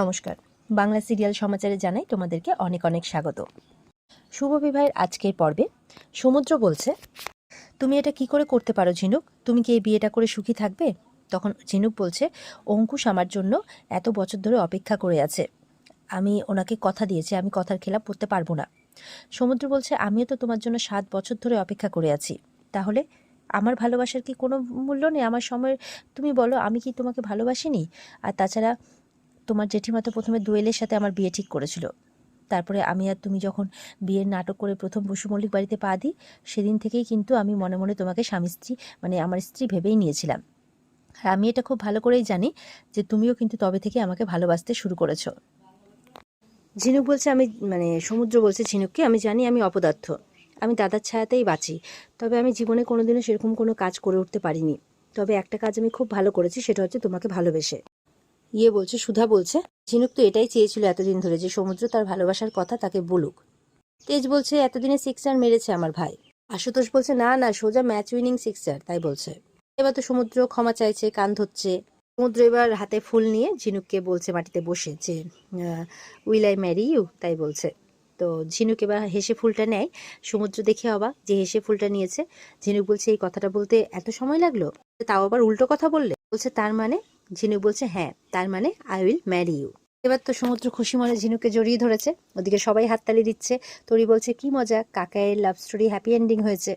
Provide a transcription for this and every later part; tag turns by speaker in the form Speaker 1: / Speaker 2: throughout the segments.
Speaker 1: নমস্কার। বাংলা সিরিয়াল সমাচারে জানাই তোমাদেরকে অনেক অনেক স্বাগত। শুভ বিবাহের আজকের পর্বে সমুদ্র বলছে, তুমি এটা কি করে করতে পারো ঝিনুক? তুমি কি এই বিয়েটা করে সুখী থাকবে? তখন ঝিনুক বলছে, অঙ্কুশ আমার জন্য এত বছর ধরে অপেক্ষা করে আছে। আমি ওনাকে কথা দিয়েছি, আমি কথার খেলাপ করতে পারব না। সমুদ্র বলছে, আমিও তো তোমার জন্য সাত বছর ধরে অপেক্ষা করে আছি। তাহলে আমার ভালোবাসার কি কোনো মূল্য নেই? আমার সময়ের তুমি বলো, আমি কি তোমাকে ভালোবাসিনি? আর তাছাড়া তোমার জেঠিমা তো প্রথমে দোয়েলের সাথে আমার বিয়ে ঠিক করেছিল। তারপরে আমি আর তুমি যখন বিয়ের নাটক করে প্রথম বসু মল্লিক বাড়িতে পা দিই, সেদিন থেকেই কিন্তু আমি মনে মনে তোমাকে স্বামী স্ত্রী মানে আমার স্ত্রী ভেবেই নিয়েছিলাম। আর আমি এটা খুব ভালো করেই জানি যে তুমিও কিন্তু তবে থেকে আমাকে ভালোবাসতে শুরু করেছ। ঝিনুক বলছে আমি মানে সমুদ্র বলছে ঝিনুককে, আমি জানি আমি অপদার্থ। আমি দাদার ছায়াতেই বাঁচি। তবে আমি জীবনে কোনোদিনও সেরকম কোনো কাজ করে উঠতে পারিনি। তবে একটা কাজ আমি খুব ভালো করেছি, সেটা হচ্ছে তোমাকে ভালোবেসে। ইয়ে বলছে, সুধা বলছে, ঝিনুক তো এটাই চেয়েছিল এতদিন ধরে যে সমুদ্র তার ভালোবাসার কথা তাকে বলুক। তেজ বলছে, এতদিনে সিক্সার মেরেছে আমার ভাই। আশুতোষ বলছে, না না, সোজা ম্যাচ উইনিং সিক্সার, তাই বলছে। এবার তো সমুদ্র ক্ষমা চাইছে, কান ধরছে। সমুদ্র এবার হাতে ফুল নিয়ে ঝিনুককে বলছে মাটিতে বসে যে উইল আই ম্যারি ইউ? তাই বলছে। তো ঝিনুক এবার হেসে ফুলটা নেয়। সমুদ্র দেখে অবাক যে হেসে ফুলটা নিয়েছে। ঝিনুক বলছে, এই কথাটা বলতে এত সময় লাগল? তাও আবার উল্টো কথা বললে। বলছে, তার মানে ঝিনুক বলছে হ্যাঁ তার মানে আই উইল ম্যারি ইউ এবার তো সমুদ্র খুশি মনে ঝিনুককে জড়িয়ে ধরেছে। ওদিকে সবাই হাততালি দিচ্ছে। তরি বলছে, কি মজা কাকায়ের লাভ স্টোরি হ্যাপি এন্ডিং হয়েছে।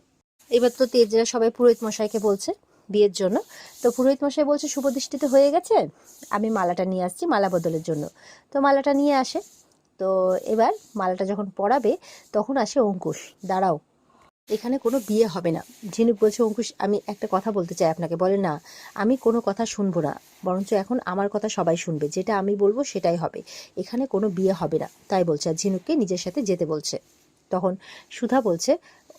Speaker 1: এবার তো তেজরা সবাই পুরোহিত মশাইকে বলছে বিয়ের জন্য। তো পুরোহিত মশাই বলছে শুভদৃষ্টিতে হয়ে গেছে, আমি মালাটা নিয়ে আসছি মালা বদলের জন্য। তো মালাটা নিয়ে আসে। তো এবার মালাটা যখন পরাবে, তখন আসে অঙ্কুশ। দাঁড়াও এখানে কোনো বিয়ে হবে না। ঝিনুক বলছে, অঙ্কুশ, আমি একটা কথা বলতে চাই আপনাকে। বলে না, আমি কোনো কথা শুনব না। বরঞ্চ এখন আমার কথা সবাই শুনবে। যেটা আমি বলব সেটাই হবে। এখানে কোনো বিয়ে হবে না। তাই বলছে, আর ঝিনুককে নিজের সাথে যেতে বলছে। তখন সুধা বলছে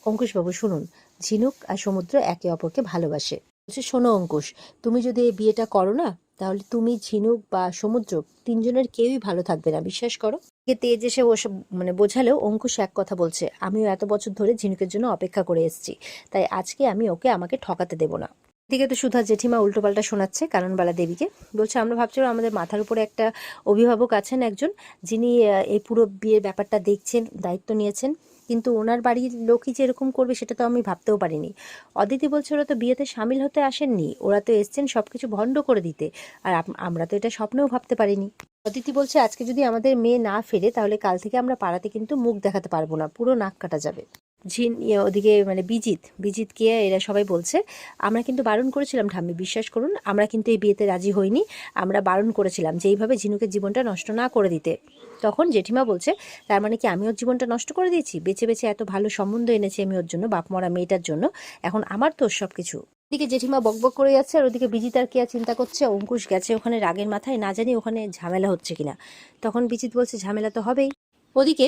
Speaker 1: অঙ্কুশবাবু শুনুন, ঝিনুক আর সমুদ্র একে অপরকে ভালোবাসে। বলছে, শোনো অঙ্কুশ, তুমি যদি এই বিয়েটা করো না, তাহলে তুমি, ঝিনুক বা সমুদ্র তিনজনের কেউই ভালো থাকবে না। বিশ্বাস করো? তেজ এসে ওসব মানে বোঝালেও অঙ্কুশ এক কথা বলছে, আমিও এত বছর ধরে ঝিনুকের জন্য অপেক্ষা করে এসেছি, তাই আজকে আমি ওকে আমাকে ঠকাতে দেবো না। এদিকে তো সুধা জেঠিমা উল্টোপাল্টা শোনাচ্ছে কারণবালা দেবীকে, বলছে, আমরা ভাবছিলাম আমাদের মাথার উপরে একটা অভিভাবক আছেন একজন, যিনি এই পুরো বিয়ের ব্যাপারটা দেখছেন, দায়িত্ব নিয়েছেন, কিন্তু ওনার বাড়ির লোকই যে এরকম করবে সেটা তো আমি ভাবতেও পারিনি। অদিতি বলছে, ওরা তো বিয়েতে সামিল হতে আসেননি, ওরা তো এসছেন সব কিছু ভণ্ড করে দিতে, আর আমরা তো এটা স্বপ্নেও ভাবতে পারিনি। অদিতি বলছে আজকে যদি আমাদের মেয়ে না ফেরে তাহলে কাল থেকে আমরা পাড়াতে কিন্তু মুখ দেখাতে পারব না। পুরো নাক কাটা যাবে। ঝিন ইয়ে, ওদিকে মানে বিজিত কে এরা সবাই বলছে আমরা কিন্তু বারণ করেছিলাম ঠাম্মি বিশ্বাস করুন আমরা কিন্তু এই বিয়েতে রাজি হইনি। আমরা বারণ করেছিলাম যে এইভাবে ঝিনুকের জীবনটা নষ্ট না করে দিতে। তখন জেঠিমা বলছে তার মানে কি আমি ওর জীবনটা নষ্ট করে দিয়েছি? বেছে বেছে এত ভালো সম্বন্ধ এনেছি আমি ওর জন্য বাপ মরা মেয়েটার জন্য। এখন আমার তো সব কিছু এদিকে জেঠিমা বকবক করে যাচ্ছে আর ওদিকে বিজিত আর কেয়া চিন্তা করছে, অঙ্কুশ গেছে ওখানে রাগের মাথায়, না জানি ওখানে ঝামেলা হচ্ছে কিনা। তখন বিজিত বলছে, ঝামেলা তো হবেই। ওদিকে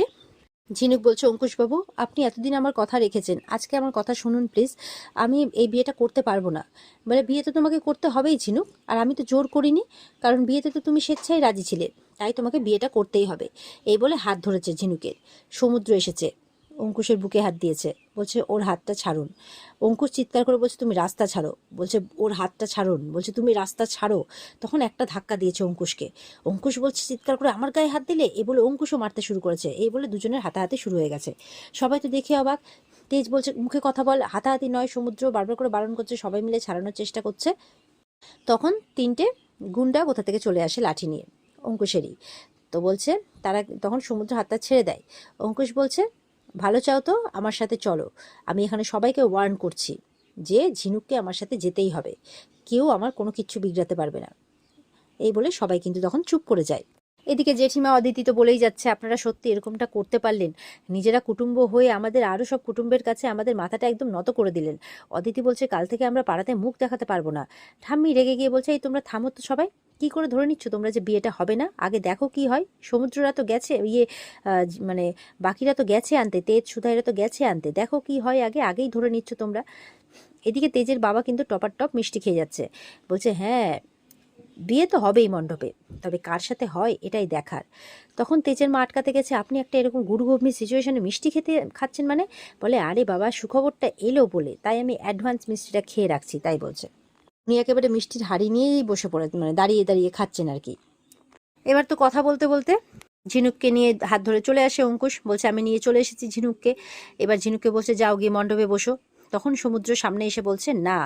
Speaker 1: ঝিনুক বলছে অঙ্কুশবাবু আপনি এতদিন আমার কথা রেখেছেন। আজকে আমার কথা শুনুন, প্লিজ। আমি এই বিয়েটা করতে পারব না। বলে বিয়ে তো তোমাকে করতে হবেই ঝিনুক, আর আমি তো জোর করিনি, কারণ বিয়েতে তো তুমি স্বেচ্ছায় রাজি ছিলে। তাই তোমাকে বিয়েটা করতেই হবে। এই বলে হাত ধরেছে ঝিনুকের। সমুদ্র এসেছে। অঙ্কুশের বুকে হাত দিয়েছে। বলছে, ওর হাতটা ছাড়ুন। অঙ্কুশ চিৎকার করে বলছে, তুমি রাস্তা ছাড়ো। বলছে, ওর হাতটা ছাড়ুন। বলছে, তুমি রাস্তা ছাড়ো। তখন একটা ধাক্কা দিয়েছে অঙ্কুশকে। অঙ্কুশ বলছে, চিৎকার করে আমার গায়ে হাত দিলে? এই বলে অঙ্কুশও মারতে শুরু করেছে। এই বলে দুজনের হাতাহাতি শুরু হয়ে গেছে। সবাই তো দেখে অবাক। তেজ বলছে, মুখে কথা বল। হাতাহাতি নয়, সমুদ্র বারবার করে বারণ করছে, সবাই মিলে ছাড়ানোর চেষ্টা করছে। তখন তিনটে গুন্ডা কোথা থেকে চলে আসে লাঠি নিয়ে, অঙ্কুশেরই। তো বলছে, তারা তখন সমুদ্র হাতটা ছেড়ে দেয়। অঙ্কুশ বলছে ভালো চাও তো? আমার সাথে চলো। আমি এখানে সবাইকে ওয়ার্ন করছি যে ঝিনুককে আমার সাথে যেতেই হবে। কেউ আমার কোনো কিচ্ছু বিগড়াতে পারবে না। এই বলে সবাই কিন্তু তখন চুপ করে যায়। এদিকে জেঠিমা অদিতি তো বলেই যাচ্ছে, আপনারা সত্যি এরকমটা করতে পারলেন। নিজেরা কুটুম্ব হয়ে আমাদের আরও সব কুটুম্বের কাছে আমাদের মাথাটা একদম নত করে দিলেন। অদিতি বলছে, কাল থেকে আমরা পাড়াতে মুখ দেখাতে পারব না। ঠাম্মি রেগে গিয়ে বলছে, এই তোমরা থামো তো সবাই। কি করে ধরে নিচ্ছ তোমরা যে বিয়েটা হবে না? আগে দেখো কি হয়। সমুদ্ররা তো গেছে ইয়ে মানে বাকিরা তো গেছে আনতে, তেজ সুধাইরা তো গেছে আনতে। দেখো কি হয় আগে, আগেই ধরে নিচ্ছ তোমরা। এদিকে তেজের বাবা কিন্তু টপার টপ মিষ্টি খেয়ে যাচ্ছে। বলছে হ্যাঁ বিয়ে তো হবেই মণ্ডপে, তবে কার সাথে হয় এটাই দেখার। তখন তেজের মা আটকাতে গেছে, আপনি একটা এরকম গুরু গম্ভীর সিচুয়েশনে মিষ্টি খেতে খাচ্ছেন মানে? বলে, আরে বাবা, সুখবরটা এলো বলে, তাই আমি অ্যাডভান্স মিষ্টিটা খেয়ে রাখছি, তাই বলছে। উনি একেবারে মিষ্টির হাড়ি নিয়েই বসে পড়ে মানে দাঁড়িয়ে দাঁড়িয়ে খাচ্ছেন আর কি। এবার তো কথা বলতে বলতে ঝিনুককে নিয়ে হাত ধরে চলে আসে অঙ্কুশ, বলছে, আমি নিয়ে চলে এসেছি ঝিনুককে। এবার ঝিনুককে বলছে যাও গিয়ে মণ্ডপে বসো। তখন সমুদ্র সামনে এসে বলছে, না,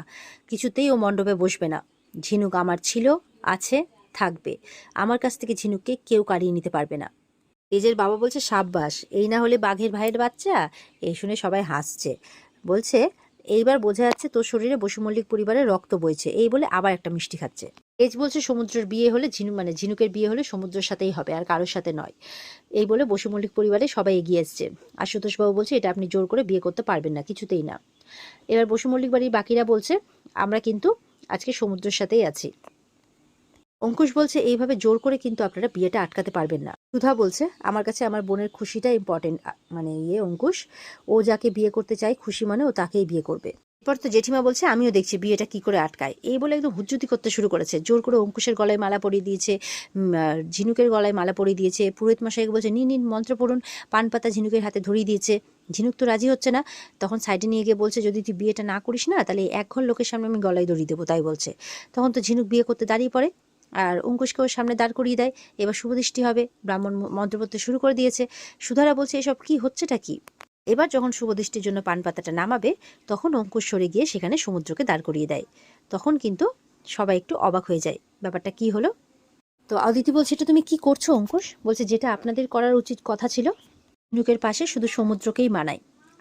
Speaker 1: কিছুতেই ও মণ্ডপে বসবে না। ঝিনুক আমার ছিল, আছে, থাকবে। আমার কাছ থেকে ঝিনুককে কেউ কাড়িয়ে নিতে পারবে না। তেজের বাবা বলছে, সাব্বাস, এই না হলে বাঘের ভাইয়ের বাচ্চা? এই শুনে সবাই হাসছে। বলছে এইবার বোঝা যাচ্ছে তোর শরীরে বসুমল্লিক পরিবারের রক্ত বইছে। এই বলে আবার একটা মিষ্টি খাচ্ছে। তেজ বলছে সমুদ্রের বিয়ে হলে ঝিনু মানে ঝিনুকের বিয়ে হলে সমুদ্রের সাথেই হবে, আর কারোর সাথে নয়। এই বলে বসুমল্লিক পরিবারে সবাই এগিয়ে এসছে। আশুতোষবাবু বলছে, এটা আপনি জোর করে বিয়ে করতে পারবেন না, কিছুতেই না। এবার বসুমল্লিক বাড়ির বাকিরা বলছে, আমরা কিন্তু আজকে সমুদ্রের সাথেই আছি। অঙ্কুশ বলছে, এইভাবে জোর করে কিন্তু আপনারা বিয়েটা আটকাতে পারবেন না। সুধা বলছে, আমার কাছে আমার বোনের খুশিটা ইম্পর্টেন্ট মানে ইয়ে অঙ্কুশ। ও যাকে বিয়ে করতে চায় খুশি মানে ও তাকেই বিয়ে করবে। এরপর তো জেঠিমা বলছে, আমিও দেখছি বিয়েটা কি করে আটকায়। এই বলে একদম হুজ্জুতি করতে শুরু করেছে। জোর করে অঙ্কুশের গলায় মালা পরিয়ে দিয়েছে ঝিনুকের গলায় মালা পরিয়ে দিয়েছে। পুরোহিত মশাইকে বলছে, নিন নিন, মন্ত্র পড়ুন। পান পাতা ঝিনুকের হাতে ধরিয়ে দিয়েছে। ঝিনুক তো রাজি হচ্ছে না। তখন সাইডে নিয়ে গিয়ে বলছে, যদি তুই বিয়েটা না করিস না, তাহলে এক ঘর লোকের সামনে আমি গলায় দড়িয়ে দেবো। তাই বলছে। তখন তো ঝিনুক বিয়ে করতে দাঁড়িয়ে পড়ে। আর অঙ্কুশকেও সামনে দাঁড় করিয়ে দেয়। এবার শুভদৃষ্টি হবে। ব্রাহ্মণ ম- মন্ত্র পড়তে শুরু করে দিয়েছে। সুধারা বলছে, এসব কি হচ্ছেটা কি? এবার যখন শুভদৃষ্টির জন্য পান পাতাটা নামাবে, তখন অঙ্কুশ সরে গিয়ে সেখানে সমুদ্রকে দাঁড় করিয়ে দেয়। তখন কিন্তু সবাই একটু অবাক হয়ে যায়। ব্যাপারটা কি হলো? তো অদিতি বলছে, এটা তুমি কি করছ অঙ্কুশ? বলছে, যেটা আপনাদের করার উচিত কথা ছিল। নুকের পাশে শুধু সমুদ্রকেই মানায়।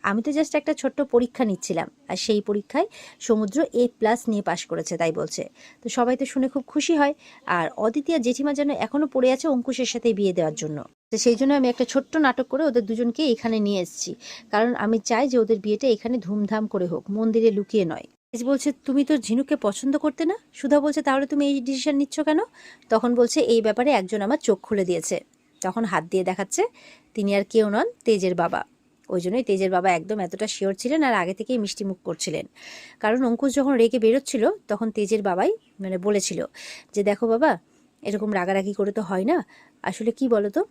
Speaker 1: আমি তো জাস্ট একটা ছোট্ট পরীক্ষা নিচ্ছিলাম, আর সেই পরীক্ষায় সমুদ্র এ প্লাস নিয়ে পাশ করেছে, তাই বলছে। তো সবাই তো শুনে খুব খুশি হয়, আর অদিতি আর জেঠিমা যেন এখনও পড়ে আছে অঙ্কুশের সাথে বিয়ে দেওয়ার জন্য। তো সেই জন্য আমি একটা ছোট্ট নাটক করে ওদের দুজনকে এখানে নিয়ে এসেছি, কারণ আমি চাই যে ওদের বিয়েটা এখানে ধুমধাম করে হোক, মন্দিরে লুকিয়ে নয়। বলছে, তুমি তো ঝিনুককে পছন্দ করতে না? সুধা বলছে, তাহলে তুমি এই ডিসিশন নিচ্ছ কেন? তখন বলছে, এই ব্যাপারে একজন আমার চোখ খুলে দিয়েছে। তখন হাত দিয়ে দেখাচ্ছে, তিনি আর কেউ নন, তেজের বাবা। ওই জন্যই তেজের বাবা একদম এতটা শিওর ছিলেন আর আগে থেকেই মিষ্টি মুখ করছিলেন। কারণ অঙ্কুশ যখন রেগে বেরোচ্ছিল, তখন তেজের বাবাই মানে বলেছিল যে, দেখো বাবা, এরকম রাগারাগি করে তো হয় না। আসলে কি বলো তো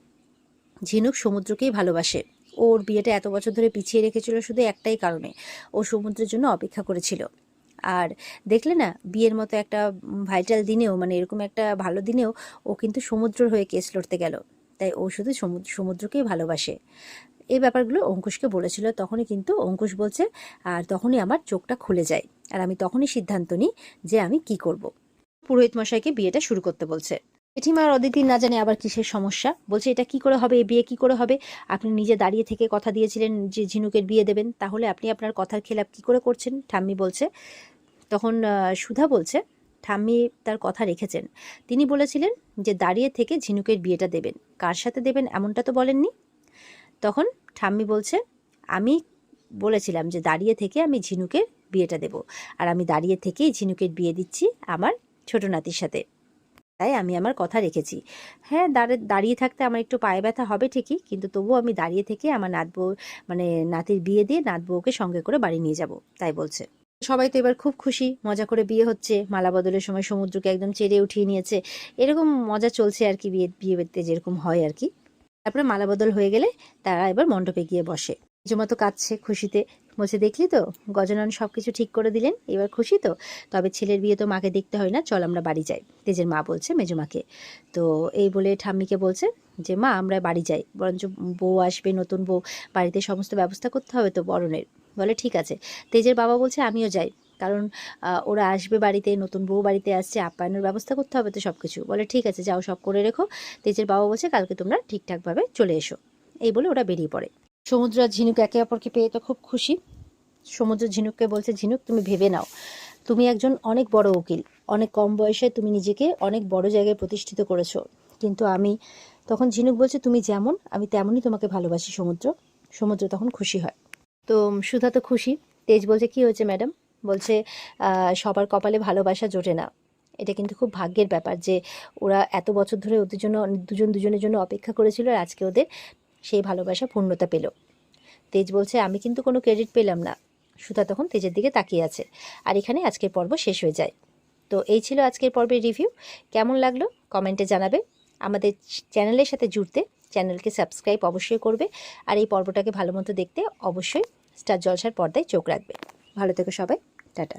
Speaker 1: ঝিনুক সমুদ্রকেই ভালোবাসে। ওর বিয়েটা এত বছর ধরে পিছিয়ে রেখেছিল শুধু একটাই কারণে। ও সমুদ্রের জন্য অপেক্ষা করেছিল। আর দেখলে না, বিয়ের মতো একটা ভাইটাল দিনেও মানে এরকম একটা ভালো দিনেও, ও কিন্তু সমুদ্রর হয়ে কেস লড়তে গেল। তাই ও শুধু সমুদ্র সমুদ্রকেই ভালোবাসে। এই ব্যাপারগুলো অঙ্কুশকে বলেছিল, তখনই কিন্তু অঙ্কুশ বলছে, আর তখনই আমার চোখটা খুলে যায়। আর আমি তখনই সিদ্ধান্ত নিই যে আমি কি করব। পুরোহিত মশাইকে বিয়েটা শুরু করতে বলছে। জেঠিমা আর অদিতি না জানে আবার কিসের সমস্যা। বলছে, এটা কি করে হবে? এই বিয়ে কি করে হবে? আপনি নিজে দাঁড়িয়ে থেকে কথা দিয়েছিলেন যে ঝিনুকের বিয়ে দেবেন। তাহলে আপনি আপনার কথার খেলাপ কি করে করছেন? ঠাম্মি বলছে। তখন সুধা বলছে, ঠাম্মি তার কথা রেখেছেন। তিনি বলেছিলেন যে দাঁড়িয়ে থেকে ঝিনুকের বিয়েটা দেবেন। কার সাথে দেবেন এমনটা তো বলেননি? তখন ঠাম্মি বলছে, আমি বলেছিলাম যে দাঁড়িয়ে থেকে আমি ঝিনুকের বিয়েটা দেব। আর আমি দাঁড়িয়ে থেকেই ঝিনুকের বিয়ে দিচ্ছি আমার ছোট নাতির সাথে। তাই আমি আমার কথা রেখেছি। হ্যাঁ দাঁড়ে, দাঁড়িয়ে থাকতে আমার একটু পায়ে ব্যথা হবে ঠিকই, কিন্তু তবুও আমি দাঁড়িয়ে থেকে আমার নাতবউ মানে নাতির বিয়ে দিয়ে নাতবউকে সঙ্গে করে বাড়ি নিয়ে যাব। তাই বলছে। সবাই তো এবার খুব খুশি, মজা করে বিয়ে হচ্ছে। মালা বদলের সময় সমুদ্রকে একদম চেড়ে উঠিয়ে নিয়েছে। এরকম মজা চলছে আর কি বিয়ে বিয়ে বাড়িতে যেরকম হয় আর কি। তারপরে মালা বদল হয়ে গেলে তারা এবার মণ্ডপে গিয়ে বসে। জমা তো কাঁদছে খুশিতে। বলছে, দেখলি তো? গজনন সব কিছু ঠিক করে দিলেন, এবার খুশি তো? তবে ছেলের বিয়ে তো মাকে দেখতে হয় না, চল আমরা বাড়ি যাই। তেজের মা বলছে, মেজমাকে। তো এই বলে ঠাম্মিকে বলছে যে, মা, আমরা বাড়ি যাই, বরঞ্চ বউ আসবে, নতুন বউ, বাড়িতে সমস্ত ব্যবস্থা করতে হবে তো বরণের? বলে, ঠিক আছে। তেজের বাবা বলছে, আমিও যাই। কারণ ওরা আসবে বাড়িতে, নতুন বউ বাড়িতে আসছে, আপ্যায়নের ব্যবস্থা করতে হবে তো সব কিছু বলে, ঠিক আছে, যাও, সব করে রেখো। তেজের বাবা বলছে, কালকে তোমরা ঠিকঠাকভাবে চলে এসো। এই বলে ওরা বেরিয়ে পড়ে। সমুদ্র আর ঝিনুক একে অপরকে পেয়ে তো খুব খুশি। সমুদ্র ঝিনুককে বলছে, ঝিনুক, তুমি ভেবে নাও। তুমি একজন অনেক বড় উকিল। অনেক কম বয়সে তুমি নিজেকে অনেক বড় জায়গায় প্রতিষ্ঠিত করেছ। কিন্তু আমি তখন ঝিনুক বলছে, তুমি যেমন, আমি তেমনই তোমাকে ভালোবাসি, সমুদ্র। সমুদ্র তখন খুশি হয়। তো, সুধা তো খুশি। তেজ বলছে, কি হয়েছে, ম্যাডাম? বলছে সবার কপালে ভালোবাসা জোটে না। এটা কিন্তু খুব ভাগ্যের ব্যাপার যে ওরা এত বছর ধরে ওদের জন্য, দুজন দুজনের জন্য অপেক্ষা করেছিল আর আজকে ওদের সেই ভালোবাসা পূর্ণতা পেল। তেজ বলছে, আমি কিন্তু কোনো ক্রেডিট পেলাম না। সুতা তখন তেজের দিকে তাকিয়ে আছে। আর এখানে আজকের পর্ব শেষ হয়ে যায়। তো এই ছিল আজকের পর্বের রিভিউ। কেমন লাগল কমেন্টে জানাবে। আমাদের চ্যানেলের সাথে জুড়তে চ্যানেলকে সাবস্ক্রাইব অবশ্যই করবে। আর এই পর্বটাকে ভালো মতো দেখতে অবশ্যই স্টার জলসার পর্দায় চোখ রাখবে। ভালো থেকো সবাই। টাটা